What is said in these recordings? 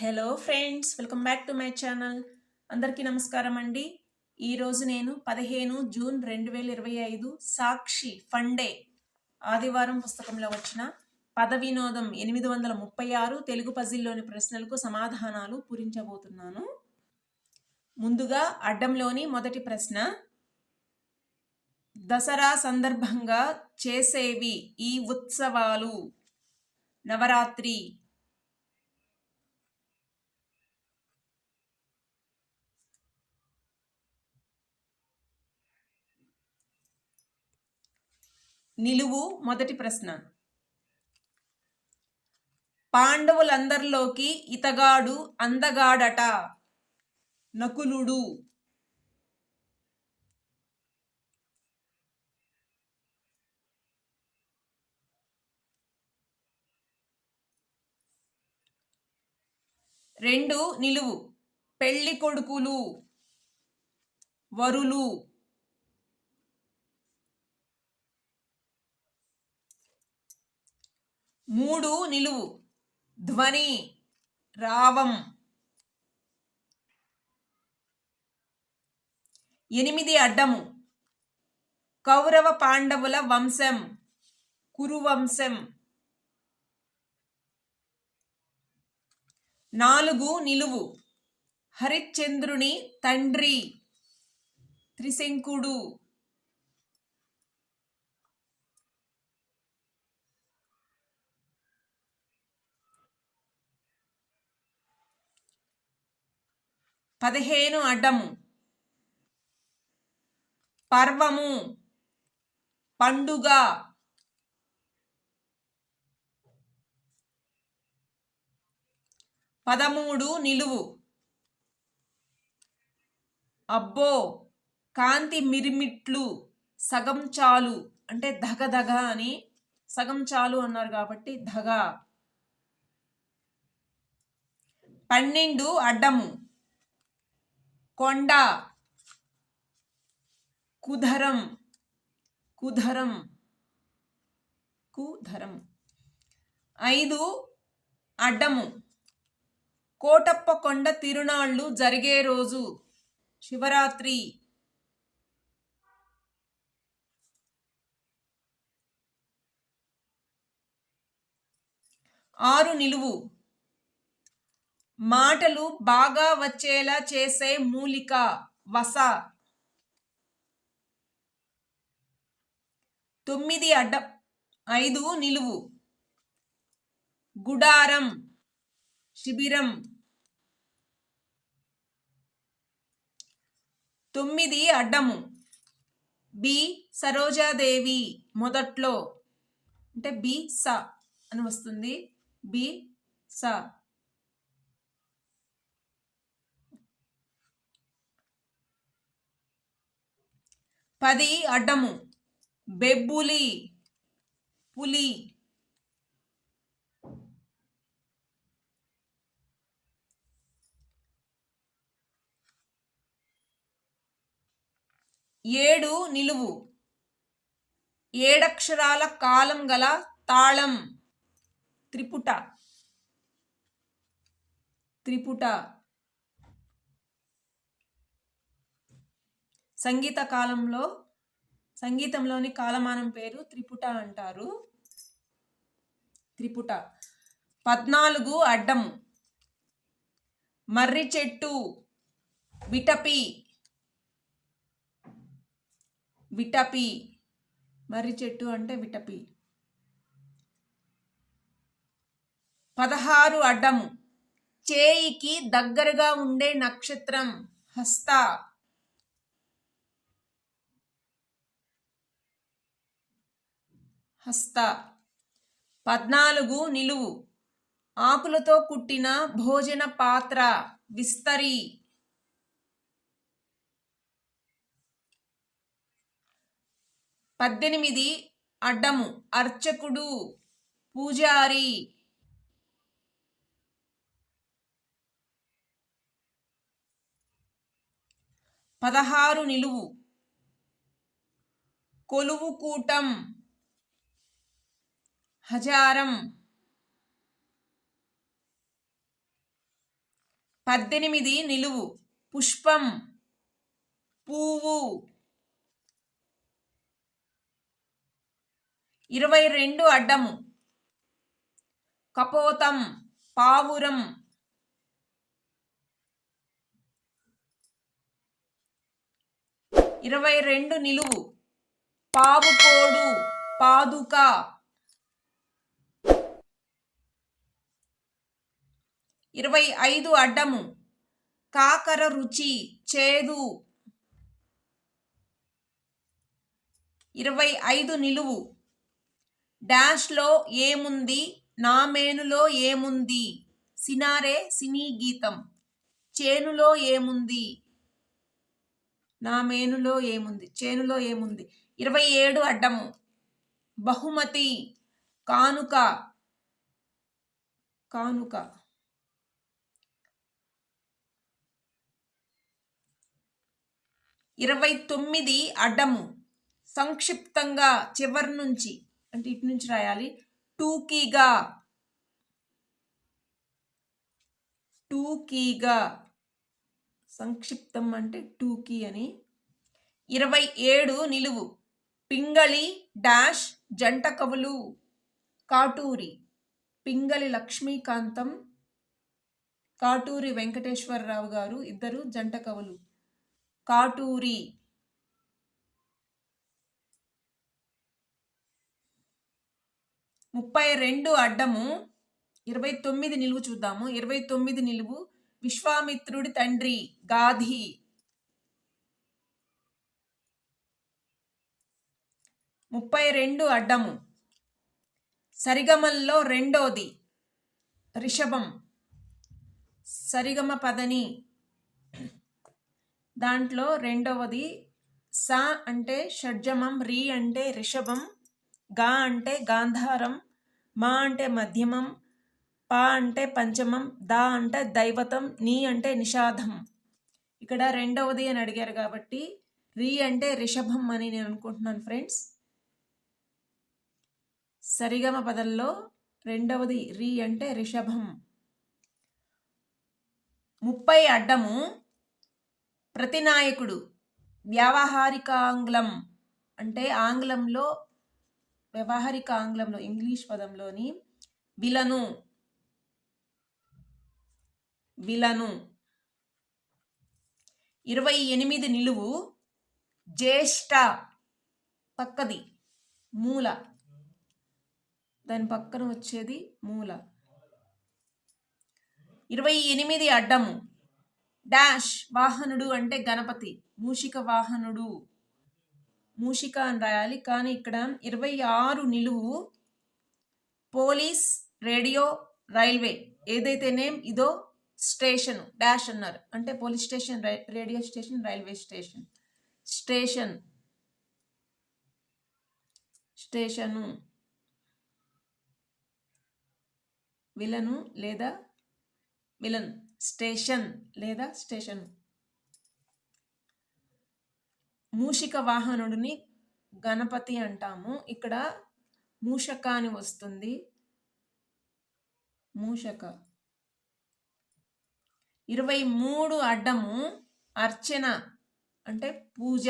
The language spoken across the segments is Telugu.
Hello friends welcome back to my channel. అందరికీ నమస్కారం అండి. ఈరోజు నేను పదిహేను జూన్ రెండు వేల ఇరవై ఐదు సాక్షి ఫండే ఆదివారం పుస్తకంలో వచ్చిన పద వినోదం ఎనిమిది వందల ముప్పై ఆరు తెలుగు పజిల్లోని ప్రశ్నలకు సమాధానాలు పూరించబోతున్నాను. ముందుగా అడ్డంలోని మొదటి ప్రశ్న. దసరా సందర్భంగా చేసేవి ఈ ఉత్సవాలు. నవరాత్రి నిలువు మొదటి ప్రశ్న. పాండవులందరిలోకి ఇతగాడు అందగాడట నకులుడు. రెండు నిలువు. పెళ్ళి కొడుకులు వరులు. మూడు నిలువు. ధ్వని రావం. ఎనిమిది అడ్డము. కౌరవ పాండవుల వంశం కురువంశం. నాలుగు నిలువు. హరిశ్చంద్రుని తండ్రి త్రిశంకుడు. పదిహేను అడ్డము. పర్వము. పండుగ. పదమూడు నిలువు. అబ్బో! కాంతి మిరిమిట్లు. సగం చాలు. అంటే ధగ ధగ అని సగం చాలు అన్నారు కాబట్టి ధగ. పన్నెండు అడ్డము. కొండ. కుధరం. కుధరం. కుధరం. ఐదు అడ్డము. కోటప్ప కొండ తిరునాళ్ళు జరిగే రోజు. శివరాత్రి. ఆరు నిలువు. మాటలు బాగా వచ్చేలా చేసే మూలిక వస. తొమ్మిది అడ్డ ఐదు నిలువు. గుడారం శిబిరం. తొమ్మిది అడ్డము. బి సరోజాదేవి మొదట్లో. అంటే బి స అని వస్తుంది. బి స. పది అడ్డము. బెబ్బులి. పులి. ఏడు నిలువు. ఏడక్షరాల కాలం గల తాళం. త్రిపుట. త్రిపుట. సంగీత కాలంలో సంగీతంలోని కాలమానం పేరు త్రిపుట అంటారు. త్రిపుట. పద్నాలుగు అడ్డం. మర్రి చెట్టు. విటపి. విటపి. మర్రి చెట్టు అంటే విటపి. పదహారు అడ్డము చేయికి దగ్గరగా ఉండే నక్షత్రం. హస్త. హస్త. పద్నాలుగు నిలువు. ఆకులతో కుట్టిన భోజన పాత్ర విస్తరి. పద్దెనిమిది అడ్డము. అర్చకుడు పూజారి. పదహారు నిలువు. కొలువు కూటం. హజారం. పద్దెనిమిది నిలువు. పుష్పం. పువ్వు. ఇరవై రెండు అడ్డము. కపోతం. పావురం. ఇరవై రెండు నిలువు. పావుకోడు. పాదుక. ఇరవై ఐదు అడ్డము. కాకర రుచి చేదు. ఇరవై ఐదు నిలువు. డాష్లో ఏముంది? నా మేనులో ఏముంది? సినారే సినీ గీతం. చేనులో ఏముంది? నా మేనులో ఏముంది? చేనులో ఏముంది? ఇరవై ఏడు అడ్డము. బహుమతి కానుక. కానుక. ఇరవై తొమ్మిది అడ్డము. సంక్షిప్తంగా చివరి నుంచి అంటే ఇటు నుంచి రాయాలి. టూకీగా. టూకీగా. సంక్షిప్తం అంటే టూకీ అని. ఇరవై ఏడు నిలువు. పింగళి డాష్ జంట కవులు. కాటూరి. పింగళి లక్ష్మీకాంతం. కాటూరి వెంకటేశ్వరరావు గారు ఇద్దరు జంట కవులు. కాటూరి. ముప్పై రెండు అడ్డము ఇరవై తొమ్మిది నిలువు చూద్దాము. ఇరవై తొమ్మిది నిలువు విశ్వామిత్రుడి తండ్రి గాధి. ముప్పై రెండు అడ్డము సరిగమల్లో రెండోది రిషభం. సరిగమ పదని దాంట్లో రెండవది సా అంటే షడ్జమం రి అంటే రిషభం గా అంటే గాంధారం మా అంటే మధ్యమం పా అంటే పంచమం దా అంటే దైవతం నీ అంటే నిషాదం ఇక్కడ రెండవది అని అడిగారు కాబట్టి రి అంటే రిషభం అని నేను అనుకుంటున్నాను ఫ్రెండ్స్. సరిగమ పదంలో రెండవది రి అంటే రిషభం. ముప్పై అడ్డము ప్రతినాయకుడు. వ్యావహారికాంగ్లం అంటే ఆంగ్లంలో వ్యవహారిక ఆంగ్లంలో ఇంగ్లీష్ పదంలోని విలను. విలను. ఇరవై ఎనిమిది నిలువు జ్యేష్ఠ పక్కది మూల. దాని పక్కన వచ్చేది మూల. ఇరవై ఎనిమిది అడ్డము డాష్ వాహనుడు అంటే గణపతి మూషిక వాహనుడు. మూషిక అని రాయాలి. కానీ ఇక్కడ ఇరవై ఆరు నిలువు పోలీస్ రేడియో రైల్వే ఏదైతే నేమ్ ఇదో స్టేషన్ డాష్ అన్నారు. అంటే police station radio station railway station. Station. Station. Villain లేదా విలన్. స్టేషన్ లేదా స్టేషన్. మూషిక వాహనుడిని గణపతి అంటాము. ఇక్కడ మూషక అని వస్తుంది. మూషక. ఇరవై మూడు అడ్డము అర్చన అంటే పూజ.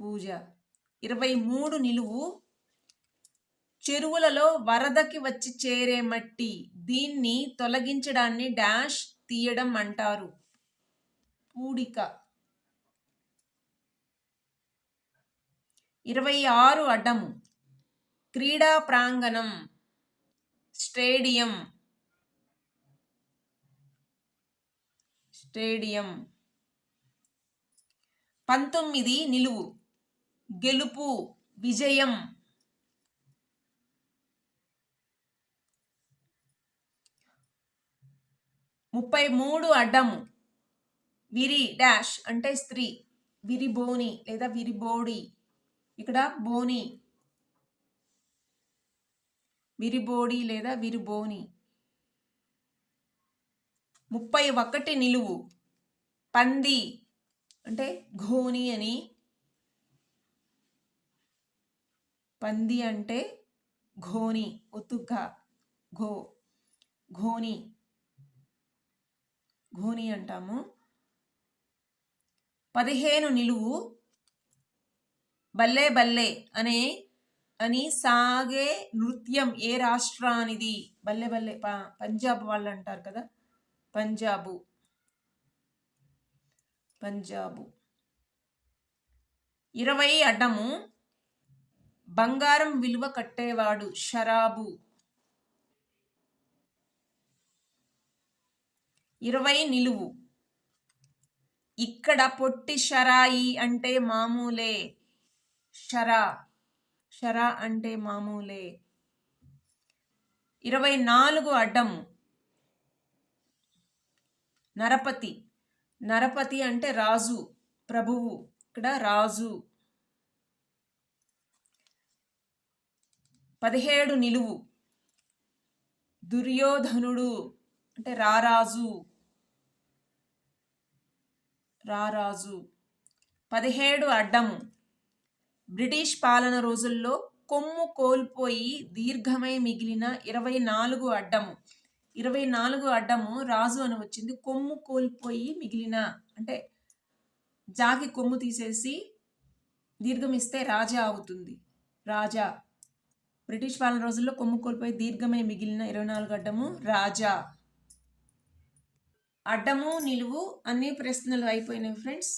పూజ. ఇరవై మూడు నిలువు చెరువులలో వరదకి వచ్చి చేరే మట్టి దీన్ని తొలగించడాన్ని డాష్ తీయడం అంటారు. పూడిక. ఇరవై ఆరు అడ్డము క్రీడా ప్రాంగణం. స్టేడియం. స్టేడియం. పంతొమ్మిది నిలువు. గెలుపు. విజయం. ముప్పై మూడు అడ్డము. విరి డాష్ అంటే స్త్రీ. విరిబోని లేదా విరిబోడి ఇక్కడ బోని. విరిబోడి లేదా విరిబోని ముప్పై ఒకటి నిలువు. పంది అంటే ఘోని అని. పంది అంటే ఘోని ఒత్తుగా. ఘో. ఘోని. ఘోని అంటాము. పదిహేను నిలువు. బల్లే బల్లే అనే అని సాగే నృత్యం ఏ రాష్ట్రానిది? బల్లే బల్లే పంజాబ్ వాళ్ళు అంటారు కదా. పంజాబు. పంజాబు. ఇరవై అడ్డము. బంగారం విలువ కట్టేవాడు షరాబు. ఇరవై నిలువు. ఇక్కడ పొట్టి షరాయి అంటే మామూలే. షరా షరా అంటే మామూలే. ఇరవై నాలుగు అడ్డము. నరపతి నరపతి అంటే రాజు ప్రభువు. ఇక్కడ రాజు. పదిహేడు నిలువు. దుర్యోధనుడు అంటే రారాజు. రారాజు. పదిహేడు అడ్డము. బ్రిటిష్ పాలన రోజుల్లో కొమ్ము కోల్పోయి దీర్ఘమై మిగిలిన ఇరవై నాలుగు అడ్డము. ఇరవై నాలుగు అడ్డము రాజు అని వచ్చింది. కొమ్ము కోల్పోయి మిగిలిన అంటే జాకి కొమ్ము తీసేసి దీర్ఘం ఇస్తే రాజా అవుతుంది. రాజా. బ్రిటిష్ పాలన రోజుల్లో కొమ్ము కోల్పోయి దీర్ఘమై మిగిలిన ఇరవై నాలుగు అడ్డము రాజా. అడ్డము నిలువు అన్ని ప్రశ్నలు అయిపోయినాయి ఫ్రెండ్స్.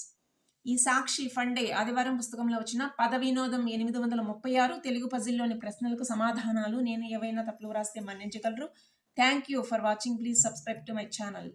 ఈ సాక్షి ఫండే ఆదివారం పుస్తకంలో వచ్చిన పద వినోదం ఎనిమిది వందల ముప్పై ఆరు తెలుగు పజిల్లోని ప్రశ్నలకు సమాధానాలు నేను ఏవైనా తప్పులు వ్రాస్తే మన్నించగలరు. Thank you for watching please subscribe to my channel